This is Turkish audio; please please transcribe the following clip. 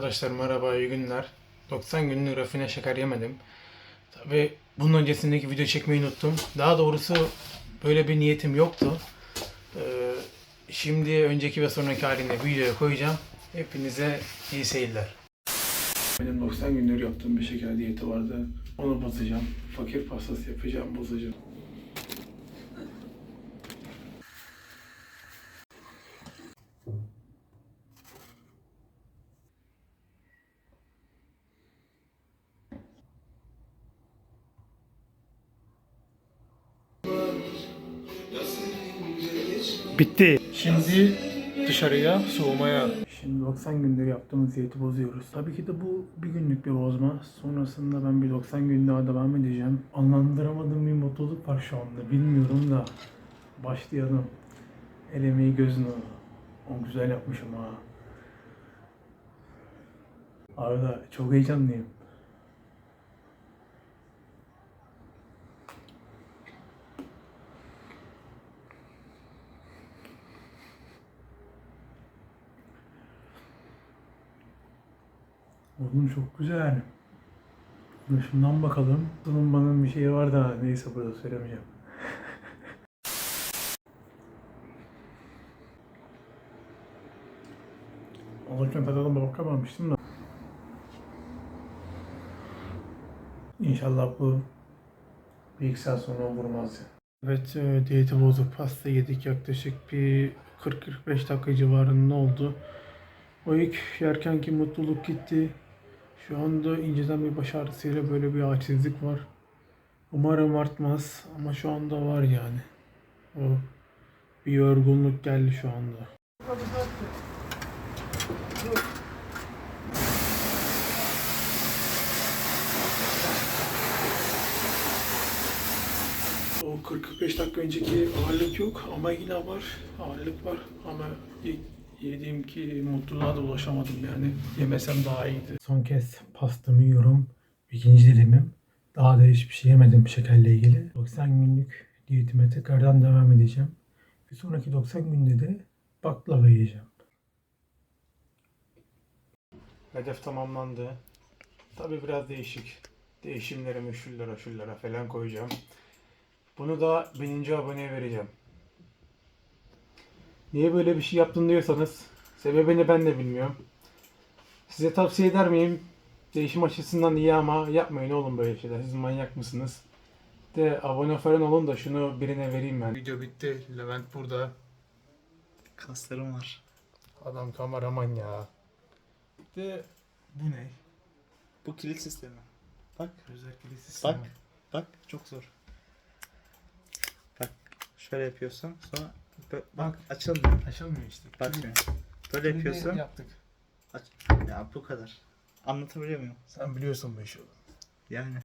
Arkadaşlar merhaba, iyi günler. 90 günlük rafine şeker yemedim. Tabi bunun öncesindeki video çekmeyi unuttum. Daha doğrusu böyle bir niyetim yoktu. Ee, şimdi önceki ve sonraki halinde videoya koyacağım. Hepinize iyi seyirler. Benim 90 günlük yaptığım bir şeker diyeti vardı. Onu bozacağım. Fakir pastası yapacağım, bozacağım. Bitti. Şimdi dışarıya soğumaya. Şimdi 90 gündür yaptığımız diyeti bozuyoruz. Tabii ki de bu bir günlük bir bozma. Sonrasında ben bir 90 gün daha devam edeceğim. Anlandıramadığım bir mutluluk var şu anda. Bilmiyorum da. Başlayalım. El emeği göz nuru. O güzel yapmışım ha. Arada çok heyecanlıyım. Oğlum çok güzel. Şundan bakalım. Bunun bana bir şey var da neyse burada söylemeyeceğim. Alırken tadına bakamamıştım da. İnşallah bu bir iki saat sonra vurmaz. Evet e, diyeti bozduk. Pasta yedik yaklaşık bir 40-45 dakika civarında oldu. O ilk yerkenki mutluluk gitti. Şu anda inceden bir baş ağrısıyla böyle bir açsızlık var. Umarım artmaz ama şu anda var yani. O bir yorgunluk geldi şu anda. O 40-45 dakika önceki ağırlık yok ama yine var. Ağırlık var ama yediğim ki mutluluğa da ulaşamadım yani. Yemesem daha iyiydi. Son kez pastamı yiyorum. İkinci dilimim. Daha da hiçbir şey yemedim şekerle ilgili. 90 günlük diyetime tekrardan devam edeceğim. Bir sonraki 90 günde de baklava yiyeceğim. Hedef tamamlandı. Tabi biraz değişik. Değişimlerimi şullere şullere falan koyacağım. Bunu da bininci aboneye vereceğim. Niye böyle bir şey yaptın diyorsanız sebebini ben de bilmiyorum. Size tavsiye eder miyim? Değişim açısından iyi ama yapmayın oğlum böyle şeyler. Siz manyak mısınız? De abone falan olun da şunu birine vereyim ben. Video bitti. Levent burada. Kaslarım var. Adam kameraman ya. De bu ne? Bu kilit sistemi. Bak, Özel kilit sistemi. bak, bak çok zor. Bak, şöyle yapıyorsun sonra bak açılmıyor. Açılmıyor işte. Bak şimdi. Böyle Şimdi yapıyorsun. Yaptık. Aç. Ya bu kadar. Anlatabiliyor muyum? Sen biliyorsun bu işi oğlum. Yani.